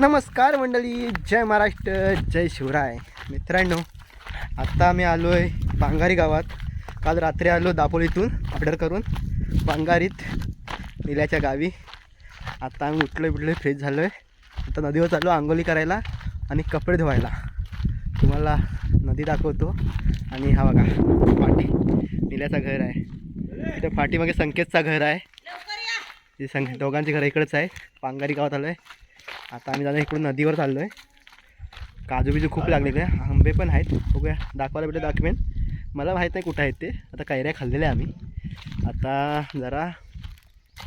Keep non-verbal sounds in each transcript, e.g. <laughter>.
नमस्कार मंडळी जय महाराष्ट्र जय शिवराय. मित्रांनो आत्ता आम्ही आलो आहे बांगारी गावात. काल रात्री आलो दापोलीतून ऑर्डर करून. बांगारीत निल्याच्या गावी. आता आम्ही उठलो बिटलो फ्रेश झालो आहे आता नदीवर चाललो आंघोळी करायला आणि कपडे धुवायला. तुम्हाला नदी दाखवतो. आणि हा बघा पाठी निल्याचं घर आहे. तिथं पाठीमागे संकेतचं घर आहे. ते संक दोघांची घरं इकडंच आहे. पांगारी गावात आलो आहे आता आम्ही जाणार इकडून नदीवर चाललो आहे काजू बिजू खूप लागलेले आंबे पण आहेत. बघूया दाखवायला भेटले दाखवेन मला माहीत नाही कुठं आहेत ते. आता कैऱ्या खाल्लेल्या आम्ही. आता जरा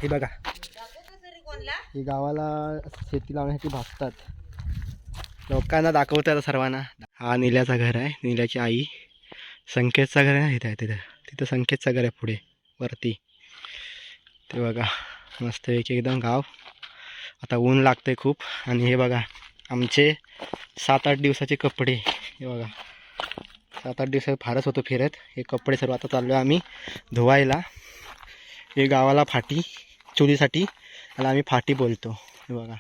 हे बघा. हे गावाला शेती लावण्यासाठी भागतात. लोकांना दाखवतात आता सर्वांना. हा निल्याचा घर आहे. निल्याची आई. संकेतचं घर आहे. तिथं आहे तिथं. तिथं संकेतचं घर आहे पुढे. वरती. ते बघा. मस्त एक एकदम गाव. आता ऊन लागतंय खूप. आणि हे बघा आमचे सात आठ दिवसाचे कपडे. हे बघा सात आठ दिवसात फारच होतो फिरत. हे कपडे सर्व आता चाललो आहे आम्ही धुवायला. हे गावाला फाटी चुलीसाठी याला आम्ही फाटी बोलतो. हे बघा.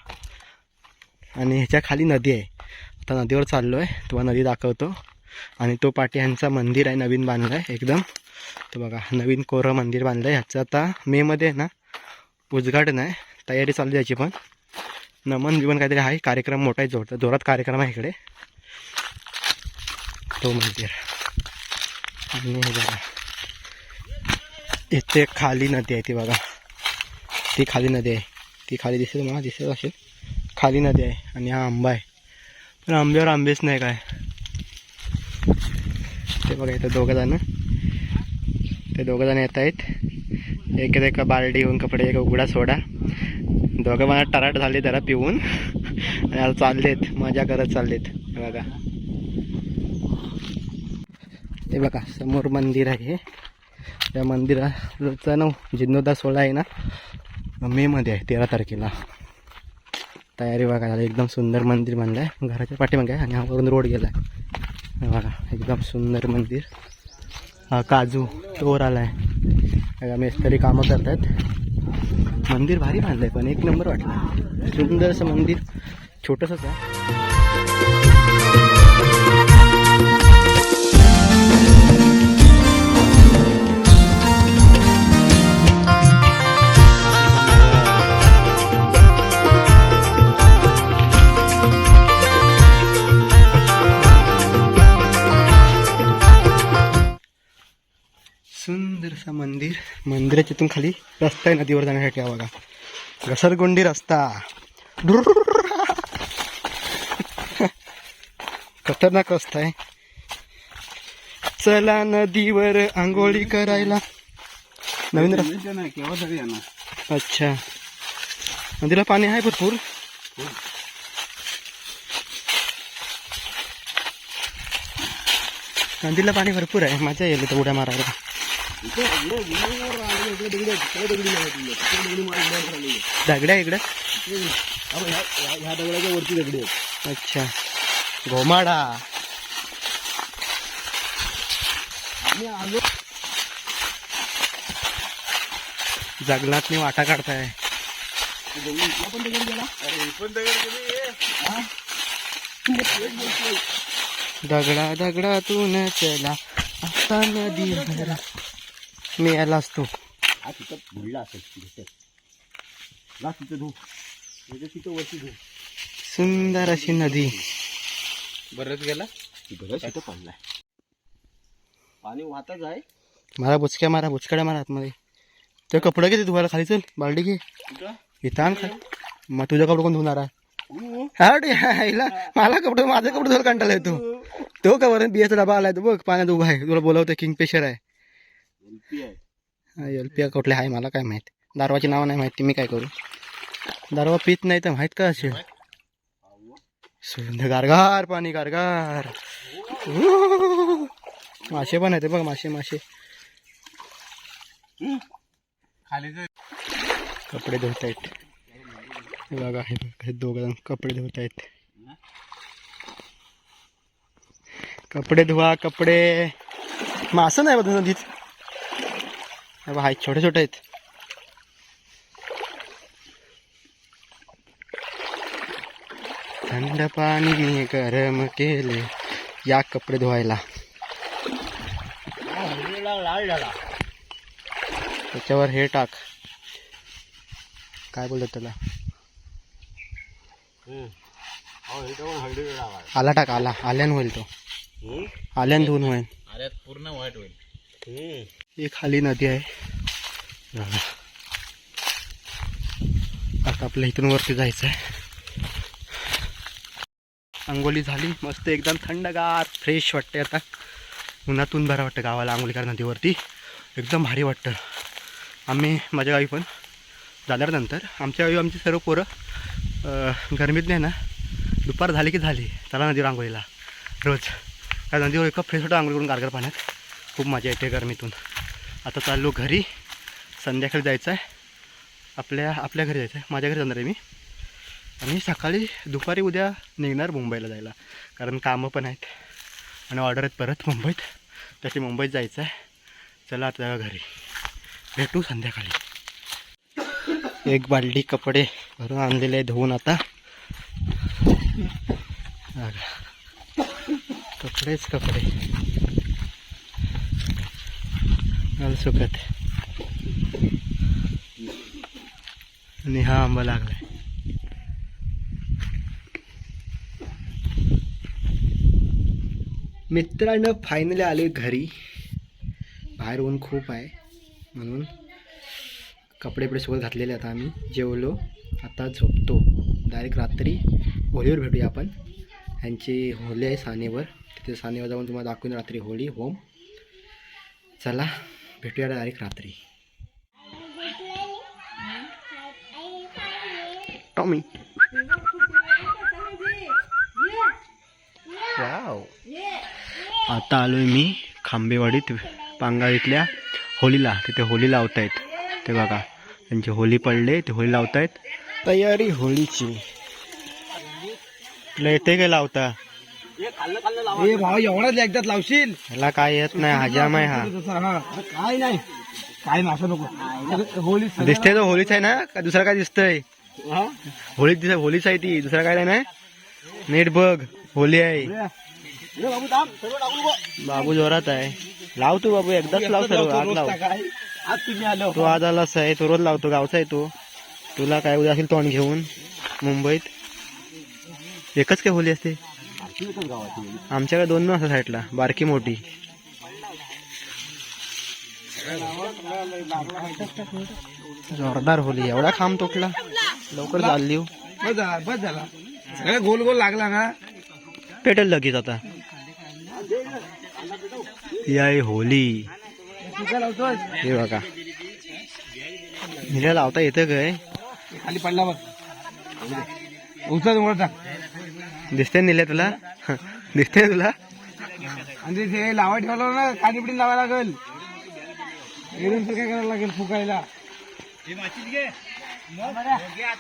आणि ह्याच्या खाली नदी आहे. आता नदीवर चाललो आहे तुम्हाला नदी दाखवतो. आणि तो पाटी ह्यांचा मंदिर आहे नवीन बांधलं आहे एकदम. तो बघा नवीन कोरं मंदिर बांधलं आहे ह्याचं आता मेमध्ये आहे ना उद्घाटन आहे. तयारी चालू आहे याची पण. नमन बिमन काहीतरी आहे कार्यक्रम मोठा आहे जोरात जोरात कार्यक्रम आहे इकडे. तो मंदिर. आणि बघा. इथे खाली नदी आहे ती बघा. ती खाली नदी आहे. ती खाली दिसेल मला दिसत असेल. खाली नदी आहे आणि हा आंबा आहे. पण आंब्यावर आंबेच नाही काय. ते बघा इथं दोघं जण. ते दोघं जण येत आहेत. एक एका बालडी घेऊन कपडे एक उघडा सोडा. दोघं मला टराट झाले जरा पिऊन. आणि चाललेत मजा करत चाललेत. हे बघा. हे बघा समोर मंदिर आहे. त्या मंदिराचा नाव जिन्नोदा सोहळा आहे ना? मेमध्ये आहे तेरा तारखेला. तयारी बघा झाली. एकदम सुंदर मंदिर बनलं आहे घराच्या पाठीमागे आहे आणि हा वरून रोड गेला आहे बघा एकदम सुंदर मंदिर. हा काजू तोर आला आहे बघा मिस्त्री कामं करतात मंदिर भारी बांधलंय आहे पण एक नंबर वाटलं. सुंदर असं मंदिर छोटंसंच आहे. सुंदरसा मंदिर. मंदिराच्या इथून खाली रस्ता आहे नदीवर जाण्यासाठी हा बघा. घसरगुंडी रस्ता. <laughs> खतरनाक रस्ता आहे. चला नदीवर आंघोळी करायला. नवीन रस्ता. अच्छा. नदीला पाणी आहे भरपूर. नदीला पाणी भरपूर आहे. मजा येईल तर उड्या मारायला. दगड्या इकडं? ह्या दगडाच्या वरती दगडी आहेत अच्छा. घोमाडा. आम्ही आलो जंगलात मी वाटा काढताय. पण दगड गेला अरे पण दगड गेली दगडा दगडातून चला. आता नदी भरा. मी याला असतो. हा तिथं बुडला असेल तिथं. ला तिथं धू. म्हणजे तिथं वरती धू. सुंदर अशी नदी. बरंच गेला? बरंच तिथं पडलाय. पाणी वाहतच आहे. मारा बुचक्या मारा बुचकड्या मारा आतमध्ये. ते कपडे घे धुवायला खाली चल बालडी घे. इथं आण खाली मग तुझं कपडे कोण धुणार आहे? हाड यायला. मला कपडे माझं कपडे धुवायला कंटाळा येतो. तो का वरून बियाचा डबा आलाय तो बघ पाण्यात उभा आहे. तुला बोलवतो आहे एलपी आहे. एल पी कुठले आहे मला काय माहीत. दारवाची नाव नाही माहिती मी काय करू? दारवा पित नाही तर माहीत का असेल सुंदर गारगार पाणी गारगार. मासे पण आहेत बघ मासे मासे. कपडे धुत आहेत. बघा हे बघा, दोघं कपडे धुत आहेत. कपडे धुवा कपडे. मासं नाही बघ नदीत आहेत छोटे छोटे आहेत. थंड पाणी मी गरम केले या कपडे धुवायला. हळदीला लाल झाला. त्याच्यावर हे टाक. काय बोलतात त्याला. हो आला टाक आला. आल्यान होईल तो? आल्यान धुवून होईल. पूर्ण वाईट होईल. ही खाली नदी आहे. आता आपल्या इथून वरती जायचं आहे आंघोळी झाली मस्त एकदम थंडगार फ्रेश वाटते आता. उन्हातून बरं वाटतं गावाला आंघोळीकर नदीवरती. एकदम भारी वाटतं. आम्ही माझ्या गावी पण झाल्यानंतर आमच्या गावी आमची सर्व पोरं गरमीत नाही ना दुपार झाली की झाली चला नदीवर आंघोळीला रोज. त्या नदीवर एका फ्रेश होतं आंघोळी करून गारगर पाण्यात खूप मजा येते गरमीतून. आता चाललो घरी. संध्याकाळी जायचं आहे आपल्या आपल्या घरी जायचं आहे माझ्या घरी जाणार आहे मी. आणि सकाळी दुपारी उद्या निघणार मुंबईला जायला. कारण कामं पण आहेत. आणि ऑर्डर आहेत परत मुंबईत. त्याची मुंबईत जायचं आहे चला आता घरी. भेटू संध्याकाळी. एक बालडी कपडे भरून आणलेले आहे धुवून आता. कपडेच कपडे नल सुकत आणि हा आंबा लागलाय. मित्रांनो फायनली आले घरी. बाहेर ऊन खूप आहे म्हणून कपडे बिपडे सोबत घातलेले आता आम्ही. जेवलो आता झोपतो. डायरेक्ट रात्री होळीवर भेटूया आपण. यांची होली आहे सानेवर. तिथे सानेवर जाऊन तुम्हाला दाखवून रात्री होळी होम. चला. भेटूया डायरेक्ट रात्री. टॉमी वाव आता आलोय मी खांबेवाडीत पांगाळीतल्या होलीला. तिथे होली लावतायत. ते बघा त्यांची होली पडले ते होली लावतायत. तयारी होळीची. तुला येते काय लावता? हे भाऊ एवढाच एकदाच लावशील? ह्याला काय येत नाही हजाम आहे हा. हा काय नाही. काय नाही असं नको. होली दिसते तो होलीच आहे ना? का दुसरा काय दिसतंय? हा? होळीच दिसत होलीच आहे ती. दुसरा काय नाही नीट बघ होली आहे. हे बाबू थांब सर्व टाकू नको. बाबू जोरात आहे. लाव तू बाबू एकदाच लाव सर्व. आज लाव. काय आज तुम्ही आलो. तो आज आलाच आहे तो रोज लावतो गावचा आहे तो. तुला काय उद्या असेल तोंड घेऊन मुंबईत. एकच काय होली असते? आमच्याकडे दोन असं साईडला बारकी मोठी. जोरदार होली एवढा खांब तुटला. लवकर चालली हो. बस झाला बस झाला. सगळं गोल गोल लागला ना. पेटेल लगेच आता. ही आहे होली. हे बघा. हिला लावता येतं काय? खाली पडला बघ. उचल टाक. दिसते निल्या तुला? दिसते तुला? आणि ते लावा ठेवलं ना कानी पिढी लावायला लागेल तर काय करायला लागेल फुकायला?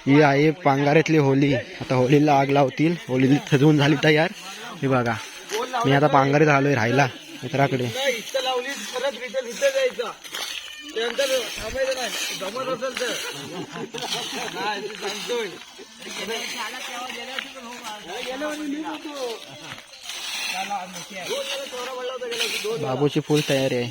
ही आहे पांगाऱ्यातली होली. आता होलीला आग लावतील. होली सजवून झाली तयार. हे बघा. मी आता पांगारीत आलोय राहायला मित्राकडे. थांबायचं नाही. जमत असेल तर. नाही, ते सांगतोय. बाबूची फुल तयारी आहे.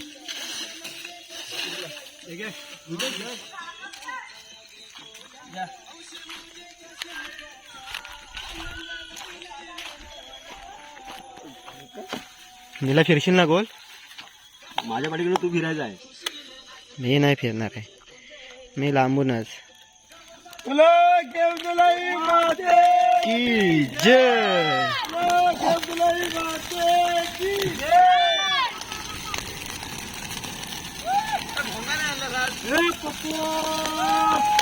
नीला फिरशील ना गोल? माझ्या पाठीकडे तू फिरायचा आहे. मी नाही फिरणार आहे. मी लांबूनच. की जय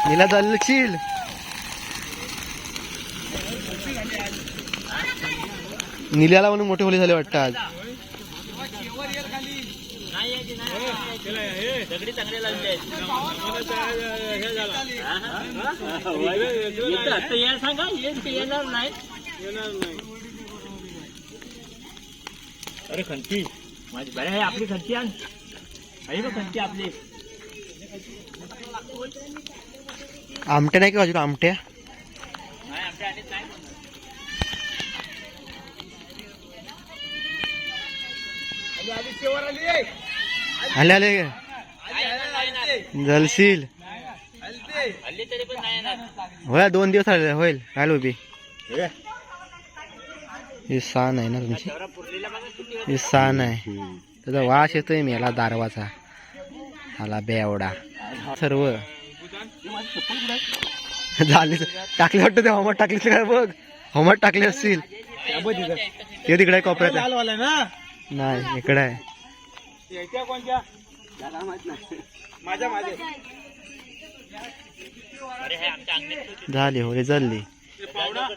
नीला चालशील निल्याला म्हणून मोठी होली झाली वाटतं आज. अरे खंती बड़े है आपकी खंती आण खंती आपली आमटे नहीं क्या आमटे आली, आली. जलशील. होय दोन दिवस आले होईल. काय उभी हे? ही साण आहे ना तुमची? ही साण आहे. त्याचा वास येतोय मेला दारवाचा. आला बेवडा. सर्व. झाले. टाकले वाटतं ते होमट टाकले काय बघ. होमट टाकले असतील. ते तिकडे कोपऱ्यात. नाही इकडे आहे. याच्या कोणत्या? माझ्या माझ्या झाली होळी जल्ली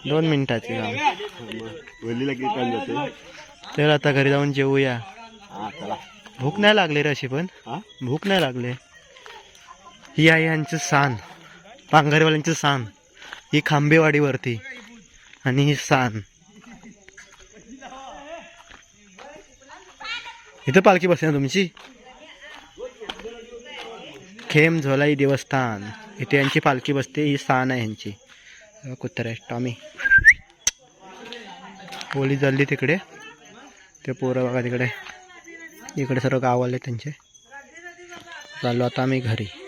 दोन मिनिटाची काम वल्लीला किती टाइम जाते तर आता घरी जाऊन जेवूया हा चला. भूक नाही लागली रे अशी पण. हा? भूक नाही लागले. ही आहे यांची सान. पांघरवाल्यांची सान. ही खांबेवाडीवरती. आणि ही सान. इथं पालखी बसते ना तुमची? खेम झोलाई देवस्थान. इथे यांची पालखी बसते ही स्थान आहे यांची. आहे टॉमी. पोलीस जल्ली तिकडे. ते पोरं बघा तिकडे. इकडे सर्व गावाले त्यांचे. चाललो आता आम्ही घरी.